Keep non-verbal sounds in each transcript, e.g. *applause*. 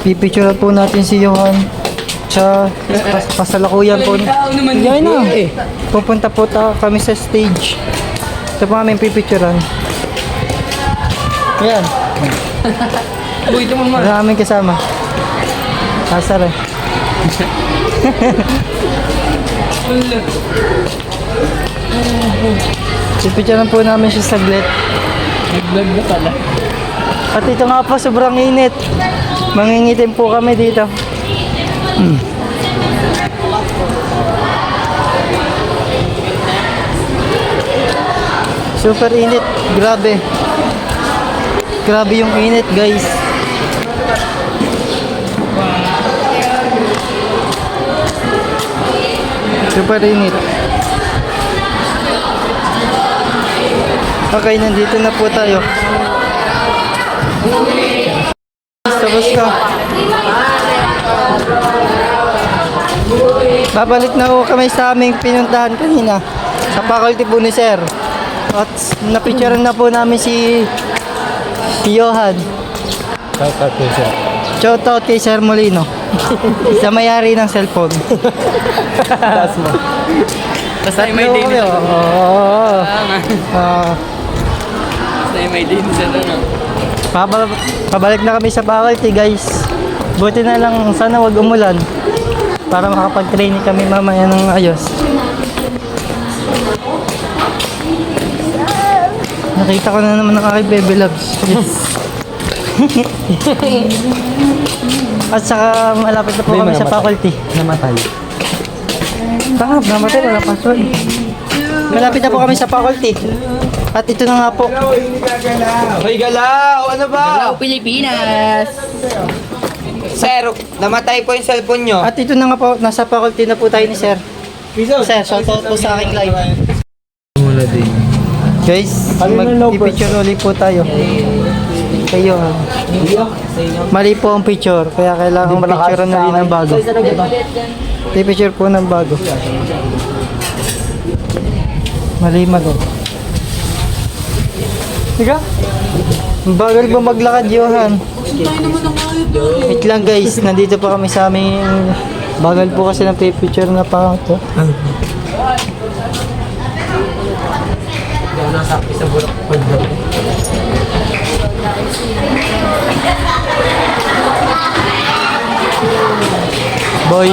Pipicture po natin si Johan. Sa pas, pasalakuyan po. Yan na. Pupunta po ta kami sa stage. Ito po kami pipicturean. Yan. Uy, ito mo man. Maraming kasama. Kasar eh. *laughs* Pipicturean po namin siya saglit. Vlog na pala. At ito nga po, sobrang init. Mangingitim po kami dito. Hmm. Super init. Grabe. Grabe yung init, guys. Super init. Okay, nandito na po tayo. Tapos ka. Babalik na po kami sa aming pinuntahan kanina. Sa faculty po ni Sir. At napicturean na po namin si, si Johan. Shout out to siya. Shout out kay Sir Molino. *laughs* sa mayari ng cellphone. Taas mo. Basta may day na. Oo. Ah, Basta may day na sa ano. Pabal- pabalik na kami sa faculty guys. Buti na lang sana wag umulan. Para makapag-training kami mamaya ng ayos. Nakita ko na naman ang aking baby loves. Yes. *laughs* At saka malapit na po kami sa faculty. Namatay. Tanga, namatay wala password. Malapit na po kami sa faculty. At ito na nga po. Hoy, galaw! Ano ba? Hello, Pilipinas! Sir, namatay po yung cellphone nyo. At ito na nga po, nasa faculty na po tayo ni Sir. Sir, shoutout po sa aking live. Muna din. Guys, mag-picture ulit po tayo. Kayo. Mali po ang picture, kaya kailangan mag-picture na rin ng bago. Picture po ng bago. Mali mali. Tiga? Ang Bagal ba maglakad, Johan? Wait lang guys, nandito pa kami sa aming bagal po kasi ng picture na pa daw. Boy,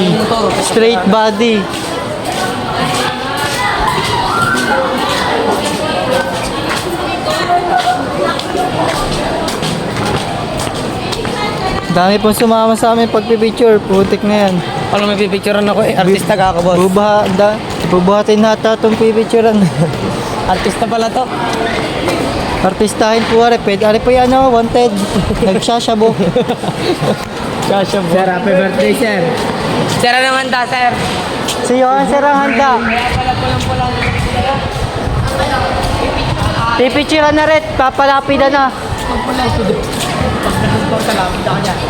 straight body. Dami pong sumama sa amin pagpipicture. Putik na yan. Ano may pipicturean ako eh? Artista ka ako, boss. Bubaha, da, bubuhatin nata itong pipicturean. *laughs* Artista pala to. Artistahin po are. Pwede, are po yan oh, wanted. Nagsasabo. *laughs* Sasabo. Sir, happy birthday, sir. Sir, ano naman ta, sir? Si Johan Sir ang handa. Pipicturean na rin. Papalapida na.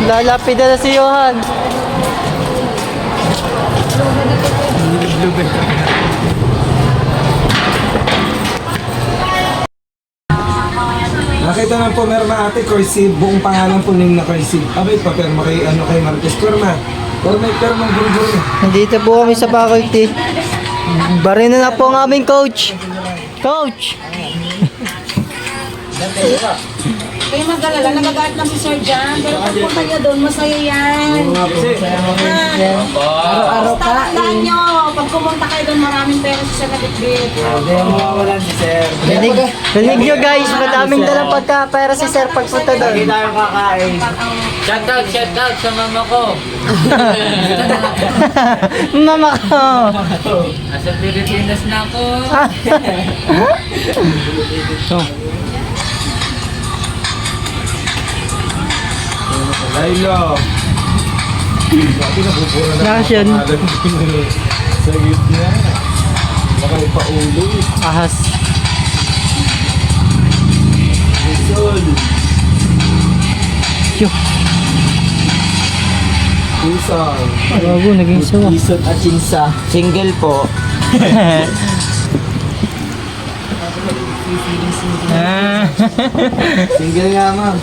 Lalapida na si Johan. Nakita ng pumirma ate, Corsi, buong pangalan po ning na Corsi. Abay, papirma kay, ano, kay Marquez. Pirma. Pirma, pirma, guru-guru. Nandito po kami sa faculty. Barina na po ang aming coach. Coach! Kayo mag-alala, nagagalit lang si Sir Jan. Pero pagpunta niyo doon, masaya yan. Araw-araw ka. Tandaan niyo, pag pumunta kayo doon, maraming pera si Sir Nagitbit. Rinig, rinig nyo guys, madaming dalang pagkapera si Sir pagpunta doon. Shout out, shout out sa mama ko. *laughs* Mama ko! Nasa Pilipinas na ako. Lailo. *laughs* Sabi na bubura na. Nasyan. Sa gitna. Baka ipaulo. Ahas. Sol. Phew. Pusang. Bago, naging sawa. Isot at Chinsa. Single po. Ah. *laughs* Single nga, ma'am.